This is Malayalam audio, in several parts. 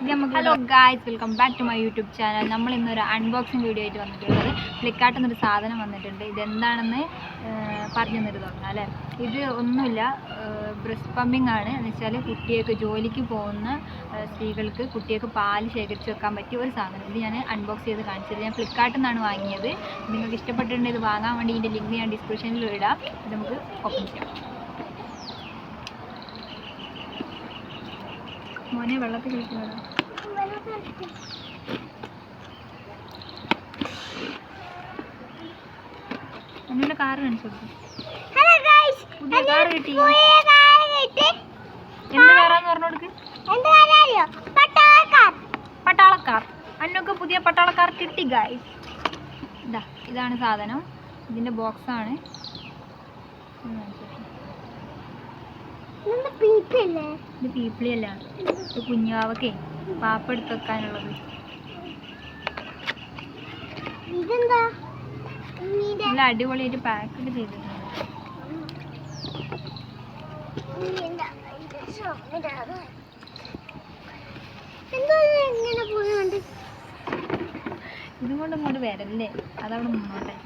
Hello guys welcome back to my YouTube channel നമ്മൾ ഇന്നൊരു അൺബോക്സിങ് വീഡിയോ ആയിട്ട് വന്നിട്ടുള്ളത്. ഫ്ലിപ്കാർട്ടിൽ നിന്നൊരു സാധനം വന്നിട്ടുണ്ട്. ഇതെന്താണെന്ന് പറഞ്ഞു തന്നിട്ട് തോന്നുന്നു അല്ലേ? ഇത് ഒന്നുമില്ല. ബ്രസ്റ്റ് പമ്പിംഗ് ആണ്. എന്ന് വെച്ചാൽ കുട്ടിയൊക്കെ ജോലിക്ക് പോകുന്ന സ്ത്രീകൾക്ക് കുട്ടിയൊക്കെ പാൽ ശേഖരിച്ച് വെക്കാൻ പറ്റിയ ഒരു സാധനം. ഇത് ഞാൻ അൺബോക്സ് ചെയ്ത് കാണിച്ചത്. ഞാൻ ഫ്ലിപ്കാർട്ടിൽ നിന്നാണ് വാങ്ങിയത്. നിങ്ങൾക്ക് ഇഷ്ടപ്പെട്ടിട്ടുണ്ടെങ്കിൽ ഇത് വാങ്ങാൻ വേണ്ടി ഇതിന്റെ ലിങ്ക് ഞാൻ ഡിസ്ക്രിപ്ഷനിൽ ഇടാം. ഇത് നമുക്ക് ഓപ്പൺ ചെയ്യാം. മോനെ വെള്ളത്തിൽ കളിക്കുന്നതാ എന്നോട് കാറ് കാണിച്ചു പുതിയ കാറ് കിട്ടി. എന്ത് കാറാന്ന് പറഞ്ഞു കൊടുക്ക്? പട്ടാളക്കാർ. അന്നൊക്കെ പുതിയ പട്ടാളക്കാർ കിട്ടി ഗായ്സ് ഇതാ ഇതാണ് സാധനം. ഇതിന്റെ ബോക്സാണ് പീപ്പില്ലേ ഇത് പീപ്പിളിയല്ല. ഇത് കുഞ്ഞാവക്കേ പാപ്പ എടുത്ത് വെക്കാനുള്ളത്. നല്ല അടിപൊളിയായിട്ട് പാക്ക് ചെയ്തിട്ടുണ്ട്. ഇതുകൊണ്ട് ഇങ്ങോട്ട് വരല്ലേ? അതവിടെ മുന്നോട്ടെ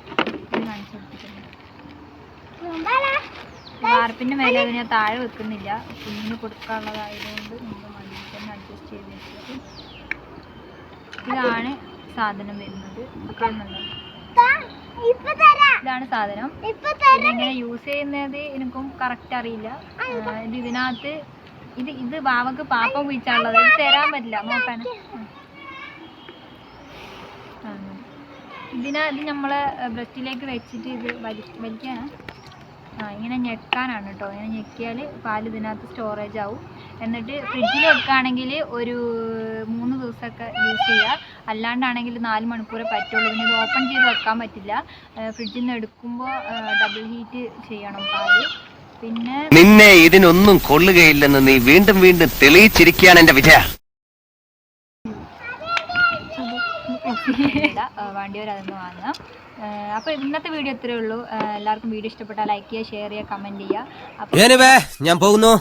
കാണിച്ചു കൊടുത്തിട്ടുണ്ട്. വാർപ്പിന്റെ മേലെ അത് ഞാൻ താഴെ വെക്കുന്നില്ല. കുഞ്ഞിന് കൊടുക്കാനുള്ളതായതുകൊണ്ട് നമ്മൾ മണ്ണിൽ തന്നെ അഡ്ജസ്റ്റ് ചെയ്ത് ഇതാണ് സാധനം വരുന്നത്. ഇതാണ് സാധനം. ഇങ്ങനെ യൂസ് ചെയ്യുന്നത് എനിക്കും കറക്റ്റ് അറിയില്ല. ഇത് ഇതിനകത്ത് ഇത് ഇത് വാവക്ക് പാപ്പം കുഴിച്ചാണുള്ളത് ഇത് തരാൻ പറ്റില്ല. നോക്കാൻ ഇതിനാ ഇത് നമ്മളെ ബ്രസ്റ്റിലേക്ക് വെച്ചിട്ട് ഇത് വലിക്കാനാണ് ഇങ്ങനെ ഞെക്കാനാണ് കേട്ടോ ഇങ്ങനെ ഞെക്കിയാൽ പാൽ ഇതിനകത്ത് സ്റ്റോറേജ് ആവും. എന്നിട്ട് ഫ്രിഡ്ജിൽ വെക്കുകയാണെങ്കിൽ ഒരു മൂന്ന് ദിവസമൊക്കെ യൂസ് ചെയ്യുക അല്ലാണ്ടാണെങ്കിൽ നാല് മണിക്കൂറേ പറ്റുള്ളൂ. പിന്നെ ഇത് ഓപ്പൺ ചെയ്ത് വെക്കാൻ പറ്റില്ല. ഫ്രിഡ്ജിൽ നിന്ന് എടുക്കുമ്പോൾ ഡബിൾ ഹീറ്റ് ചെയ്യണം പാൽ പിന്നെ നിന്നെ ഇതിനൊന്നും കൊള്ളുകയില്ലെന്ന് നീ വീണ്ടും വീണ്ടും തെളിയിച്ചിരിക്കുകയാണ് എന്റെ വിജയ. വേണ്ടിയവർ അതൊന്ന് വാങ്ങാം. അപ്പോൾ ഇന്നത്തെ വീഡിയോ ഇത്രയേ ഉള്ളൂ. എല്ലാവർക്കും വീഡിയോ ഇഷ്ടപ്പെട്ടാൽ ലൈക്ക് ചെയ്യുക ഷെയർ ചെയ്യുക കമന്റ് ചെയ്യുക. ഞാൻ പോകുന്നു.